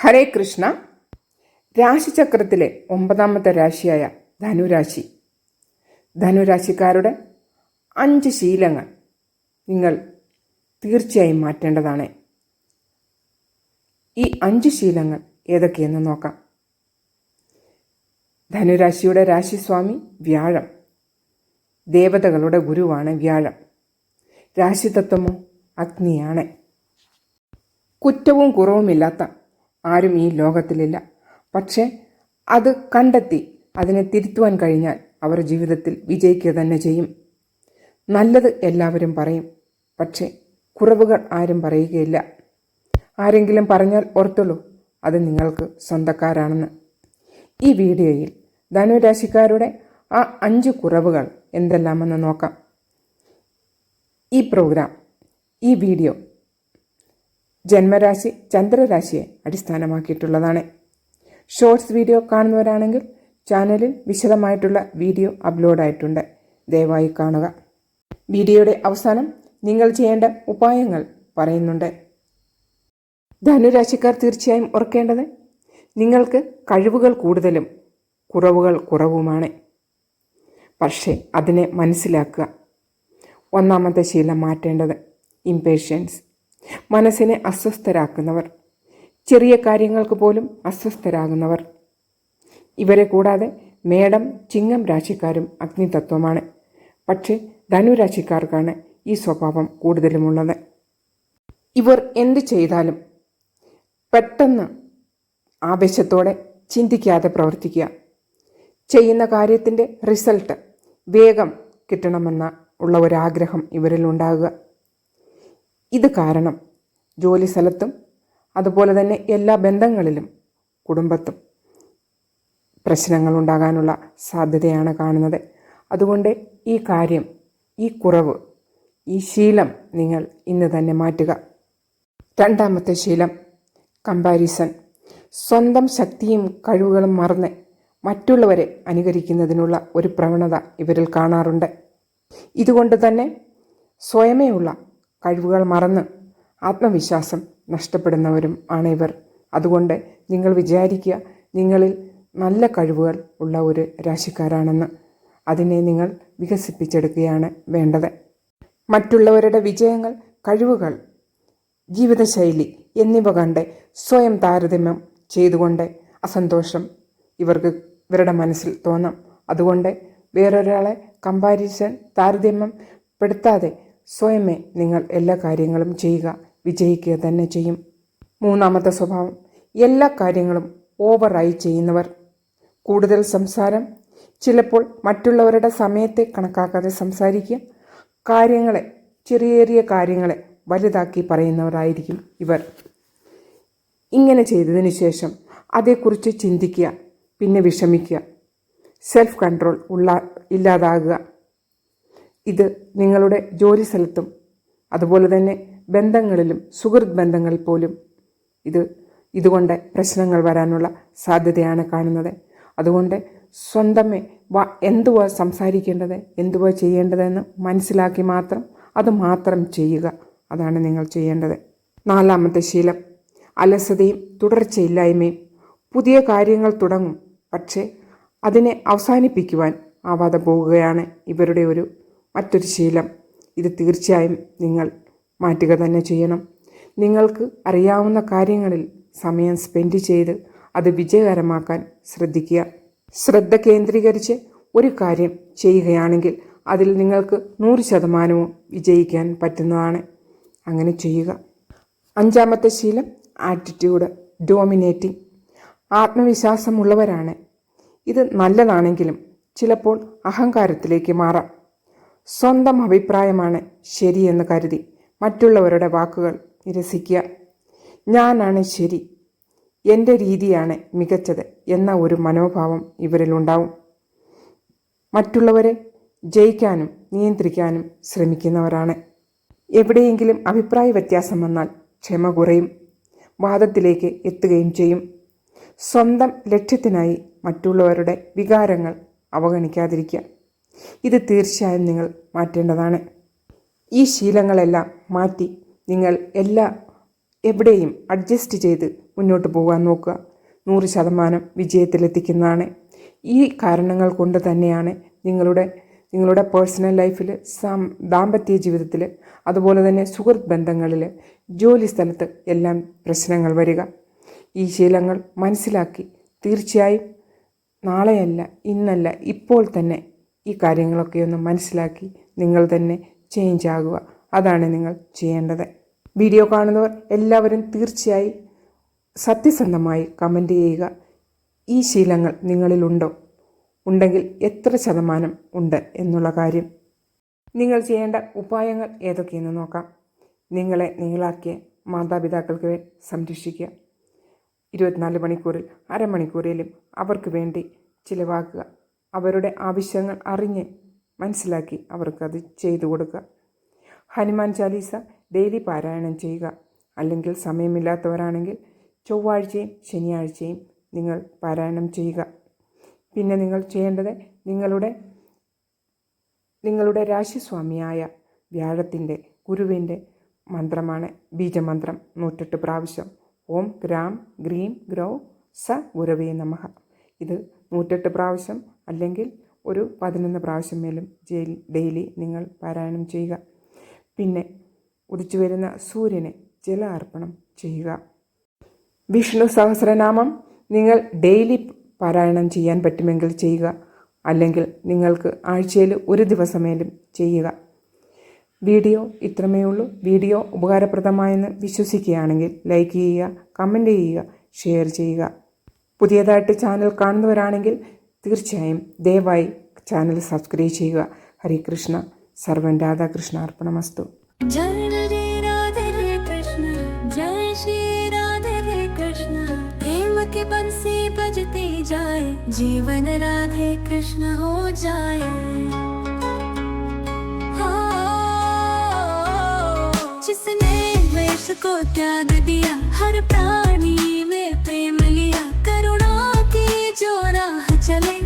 ഹരേ കൃഷ്ണ. രാശിചക്രത്തിലെ ഒമ്പതാമത്തെ രാശിയായ ധനുരാശി. ധനുരാശിക്കാരുടെ അഞ്ച് ശീലങ്ങൾ നിങ്ങൾ തീർച്ചയായും മാറ്റേണ്ടതാണ്. ഈ അഞ്ച് ശീലങ്ങൾ ഏതൊക്കെയെന്ന് നോക്കാം. ധനുരാശിയുടെ രാശിസ്വാമി വ്യാഴം. ദേവതകളുടെ ഗുരുവാണ് വ്യാഴം. രാശിതത്വമോ അഗ്നിയാണ്. കുറ്റവും കുറവുമില്ലാത്ത ആരും ഈ ലോകത്തിലില്ല. പക്ഷേ അത് കണ്ടെത്തി അതിനെ തിരുത്തുവാൻ കഴിഞ്ഞാൽ അവർ ജീവിതത്തിൽ വിജയിക്കുക തന്നെ ചെയ്യും. നല്ലത് എല്ലാവരും പറയും. പക്ഷേ കുറവുകൾ ആരും പറയുകയില്ല. ആരെങ്കിലും പറഞ്ഞാൽ ഓർത്തുള്ളൂ അത് നിങ്ങൾക്ക് സ്വന്തക്കാരാണെന്ന്. ഈ വീഡിയോയിൽ ധനുരാശിക്കാരുടെ ആ അഞ്ച് കുറവുകൾ എന്തെല്ലാമെന്ന് നോക്കാം. ഈ പ്രോഗ്രാം ഈ വീഡിയോ ജന്മരാശി ചന്ദ്രരാശിയെ അടിസ്ഥാനമാക്കിയിട്ടുള്ളതാണ്. ഷോർട്സ് വീഡിയോ കാണുന്നവരാണെങ്കിൽ ചാനലിൽ വിശദമായിട്ടുള്ള വീഡിയോ അപ്ലോഡായിട്ടുണ്ട് ദയവായി കാണുക. വീഡിയോയുടെ അവസാനം നിങ്ങൾ ചെയ്യേണ്ട ഉപായങ്ങൾ പറയുന്നുണ്ട്. ധനുരാശിക്കാർ തീർച്ചയായും ഓർക്കേണ്ടത് നിങ്ങൾക്ക് കഴിവുകൾ കൂടുതലും കുറവുകൾ കുറവുമാണ്. പക്ഷേ അതിനെ മനസ്സിലാക്കുക. ഒന്നാമത്തെ ശീലം മാറ്റേണ്ടത് ഇംപേഷ്യൻസ് മനസ്സിനെ അസ്വസ്ഥരാക്കുന്നവർ. ചെറിയ കാര്യങ്ങൾക്ക് പോലും അസ്വസ്ഥരാകുന്നവർ. ഇവരെ കൂടാതെ മേടം ചിങ്ങം രാശിക്കാരും അഗ്നിതത്വമാണ്. പക്ഷേ ധനുരാശിക്കാർക്കാണ് ഈ സ്വഭാവം കൂടുതലുമുള്ളത്. ഇവർ എന്ത് ചെയ്താലും പെട്ടെന്ന് ആവേശത്തോടെ ചിന്തിക്കാതെ പ്രവർത്തിക്കുക. ചെയ്യുന്ന കാര്യത്തിന്റെ റിസൾട്ട് വേഗം കിട്ടണമെന്ന ഉള്ള ഒരാഗ്രഹം ഇവരിൽ ഉണ്ടാകുക ഇത് കാരണം ജോലി സ്ഥലത്തും അതുപോലെ തന്നെ എല്ലാ ബന്ധങ്ങളിലും കുടുംബത്തും പ്രശ്നങ്ങൾ ഉണ്ടാകാനുള്ള സാധ്യതയാണ് കാണുന്നത്. അതുകൊണ്ട് ഈ കാര്യം ഈ കുറവ് ഈ ശീലം നിങ്ങൾ ഇന്ന് തന്നെ മാറ്റുക. രണ്ടാമത്തെ ശീലം കമ്പാരിസൺ. സ്വന്തം ശക്തിയും കഴിവുകളും മറന്ന് മറ്റുള്ളവരെ അനുകരിക്കുന്നതിനുള്ള ഒരു പ്രവണത ഇവരിൽ കാണാറുണ്ട്. ഇതുകൊണ്ട് തന്നെ സ്വയമേയുള്ള കഴിവുകൾ മറന്ന് ആത്മവിശ്വാസം നഷ്ടപ്പെടുന്നവരും ആണ് ഇവർ അതുകൊണ്ട് നിങ്ങൾ വിചാരിക്കുക നിങ്ങളിൽ നല്ല കഴിവുകൾ ഉള്ള ഒരു രാശിക്കാരാണെന്ന്. അതിനെ നിങ്ങൾ വികസിപ്പിച്ചെടുക്കുകയാണ് വേണ്ടത്. മറ്റുള്ളവരുടെ വിജയങ്ങൾ കഴിവുകൾ ജീവിതശൈലി എന്നിവ കണ്ട് സ്വയം താരതമ്യം ചെയ്തുകൊണ്ട് അസന്തോഷം ഇവർക്ക് ഇവരുടെ മനസ്സിൽ തോന്നാം. അതുകൊണ്ട് വേറൊരാളെ കമ്പാരിസൺ താരതമ്യം പെടുത്താതെ സ്വയമേ നിങ്ങൾ എല്ലാ കാര്യങ്ങളും ചെയ്യുക വിജയിക്കുക തന്നെ ചെയ്യും. മൂന്നാമത്തെ സ്വഭാവം എല്ലാ കാര്യങ്ങളും ഓവറായി ചെയ്യുന്നവർ. കൂടുതൽ സംസാരം ചിലപ്പോൾ മറ്റുള്ളവരുടെ സമയത്തെ കണക്കാക്കാതെ സംസാരിക്കുക കാര്യങ്ങളെ ചെറിയ ചെറിയ കാര്യങ്ങളെ വലുതാക്കി പറയുന്നവരായിരിക്കും ഇവർ. ഇങ്ങനെ ചെയ്തതിന് ശേഷം അതേക്കുറിച്ച് ചിന്തിക്കുക പിന്നെ വിഷമിക്കുക. സെൽഫ് കൺട്രോൾ ഉള്ള ഇല്ലാതാകുക. ഇത് നിങ്ങളുടെ ജോലി സ്ഥലത്തും അതുപോലെ തന്നെ ബന്ധങ്ങളിലും സുഹൃത് ബന്ധങ്ങളിൽ പോലും. ഇത് ഇതുകൊണ്ട് പ്രശ്നങ്ങൾ വരാനുള്ള സാധ്യതയാണ് കാണുന്നത്. അതുകൊണ്ട് സ്വന്തമേ വ എന്തുവാ സംസാരിക്കേണ്ടത് എന്തുവാ ചെയ്യേണ്ടതെന്ന് മനസ്സിലാക്കി മാത്രം അത് മാത്രം ചെയ്യുക. അതാണ് നിങ്ങൾ ചെയ്യേണ്ടത്. നാലാമത്തെ ശീലം അലസതയും തുടർച്ചയില്ലായ്മയും. പുതിയ കാര്യങ്ങൾ തുടങ്ങും പക്ഷേ അതിനെ അവസാനിപ്പിക്കുവാൻ ആവാതെ പോവുകയാണ് ഇവരുടെ ഒരു മറ്റൊരു ശീലം. ഇത് തീർച്ചയായും നിങ്ങൾ മാറ്റുക തന്നെ ചെയ്യണം. നിങ്ങൾക്ക് അറിയാവുന്ന കാര്യങ്ങളിൽ സമയം സ്പെൻഡ് ചെയ്ത് അത് വിജയകരമാക്കാൻ ശ്രദ്ധിക്കുക. ശ്രദ്ധ കേന്ദ്രീകരിച്ച് ഒരു കാര്യം ചെയ്യുകയാണെങ്കിൽ അതിൽ നിങ്ങൾക്ക് നൂറ് ശതമാനവും വിജയിക്കാൻ പറ്റുന്നതാണ്. അങ്ങനെ ചെയ്യുക. അഞ്ചാമത്തെ ശീലം ആറ്റിറ്റ്യൂഡ് ഡോമിനേറ്റിംഗ്. ആത്മവിശ്വാസമുള്ളവരാണ്. ഇത് നല്ലതാണെങ്കിലും ചിലപ്പോൾ അഹങ്കാരത്തിലേക്ക് മാറാം. സ്വന്തം അഭിപ്രായമാണ് ശരിയെന്ന് കരുതി മറ്റുള്ളവരുടെ വാക്കുകൾ നിരസിക്കുക. ഞാനാണ് ശരി. എന്റെ രീതിയാണ് മികച്ചത് എന്ന ഒരു മനോഭാവം ഇവരിലുണ്ടാവും മറ്റുള്ളവരെ ജയിക്കാനും നിയന്ത്രിക്കാനും ശ്രമിക്കുന്നവരാണ്. എവിടെയെങ്കിലും അഭിപ്രായ വ്യത്യാസം വന്നാൽ ക്ഷമ കുറയും. വാദത്തിലേക്ക് എത്തുകയും ചെയ്യും. സ്വന്തം ലക്ഷ്യത്തിനായി മറ്റുള്ളവരുടെ വികാരങ്ങൾ അവഗണിക്കാതിരിക്കുക. ഇത് തീർച്ചയായും നിങ്ങൾ മാറ്റേണ്ടതാണ്. ഈ ശീലങ്ങളെല്ലാം മാറ്റി നിങ്ങൾ എല്ലാ എവിടെയും അഡ്ജസ്റ്റ് ചെയ്ത് മുന്നോട്ട് പോകാൻ നോക്കുക. നൂറ് ശതമാനം വിജയത്തിലെത്തിക്കുന്നതാണ്. ഈ കാരണങ്ങൾ കൊണ്ട് തന്നെയാണ് നിങ്ങളുടെ നിങ്ങളുടെ പേഴ്സണൽ ലൈഫിൽ സാം ദാമ്പത്യ ജീവിതത്തിൽ അതുപോലെ തന്നെ സുഹൃത്ത് ബന്ധങ്ങളിൽ ജോലി സ്ഥലത്ത് എല്ലാം പ്രശ്നങ്ങൾ വരിക. ഈ ശീലങ്ങൾ മനസ്സിലാക്കി തീർച്ചയായും നാളെയല്ല ഇന്നല്ല ഇപ്പോൾ തന്നെ ഈ കാര്യങ്ങളൊക്കെ ഒന്ന് മനസ്സിലാക്കി നിങ്ങൾ തന്നെ ചേഞ്ച് ആകുക. അതാണ് നിങ്ങൾ ചെയ്യേണ്ടത്. വീഡിയോ കാണുന്നവർ എല്ലാവരും തീർച്ചയായും സത്യസന്ധമായി കമന്റ് ചെയ്യുക. ഈ ശീലങ്ങൾ നിങ്ങളിലുണ്ടോ? ഉണ്ടെങ്കിൽ എത്ര ശതമാനം ഉണ്ട് എന്നുള്ള കാര്യം. നിങ്ങൾ ചെയ്യേണ്ട ഉപായങ്ങൾ ഏതൊക്കെയെന്ന് നോക്കാം. നിങ്ങളെ നിങ്ങളാക്കിയ മാതാപിതാക്കൾക്ക് സംരക്ഷിക്കുക. ഇരുപത്തിനാല് മണിക്കൂറിൽ അരമണിക്കൂറിലും അവർക്ക് വേണ്ടി ചിലവാക്കുക. അവരുടെ ആവശ്യങ്ങൾ അറിഞ്ഞ് മനസ്സിലാക്കി അവർക്കത് ചെയ്തു കൊടുക്കുക. ഹനുമാൻ ചാലീസ ഡെയിലി പാരായണം ചെയ്യുക. അല്ലെങ്കിൽ സമയമില്ലാത്തവരാണെങ്കിൽ ചൊവ്വാഴ്ചയും ശനിയാഴ്ചയും നിങ്ങൾ പാരായണം ചെയ്യുക. പിന്നെ നിങ്ങൾ ചെയ്യേണ്ടത് നിങ്ങളുടെ നിങ്ങളുടെ രാശിസ്വാമിയായ വ്യാഴത്തിന്റെ ഗുരുവിന്റെ മന്ത്രമാണ് ബീജമന്ത്രം നൂറ്റെട്ട് പ്രാവശ്യം. ഓം ഗ്രാം ഗ്രീം ഗ്രൗ സ ഗുരവേ നമഹ ഇത് നൂറ്റെട്ട് പ്രാവശ്യം അല്ലെങ്കിൽ ഒരു പതിനൊന്ന് പ്രാവശ്യം മേലും ജയിൽ ഡെയിലി നിങ്ങൾ പാരായണം ചെയ്യുക. പിന്നെ ഉദിച്ചു വരുന്ന സൂര്യന് ജല അർപ്പണം ചെയ്യുക. വിഷ്ണു സഹസ്രനാമം നിങ്ങൾ ഡെയിലി പാരായണം ചെയ്യാൻ പറ്റുമെങ്കിൽ ചെയ്യുക. അല്ലെങ്കിൽ നിങ്ങൾക്ക് ആഴ്ചയിൽ ഒരു ദിവസമേലും ചെയ്യുക. വീഡിയോ ഇത്രമേ ഉള്ളൂ. വീഡിയോ ഉപകാരപ്രദമായെന്ന് വിശ്വസിക്കുകയാണെങ്കിൽ ലൈക്ക് ചെയ്യുക കമന്റ് ചെയ്യുക ഷെയർ ചെയ്യുക. പുതിയതായിട്ട് ചാനൽ കാണുന്നവരാണെങ്കിൽ തീർച്ചയായും ദയവായി ചാനൽ സബ്സ്ക്രൈബ് ചെയ്യുക ഹരേ കൃഷ്ണ സർവൻ രാധാകൃഷ്ണ അർപ്പണമസ്തു जय रे राधे रे कृष्ण जय श्री राधे रे कृष्ण प्रेम की बंसी बजती जाए जीवन राधे कृष्ण हो जाए हो, जिसने द्वेष को त्याग दिया हर प्राणी करुणा की जो राह चले।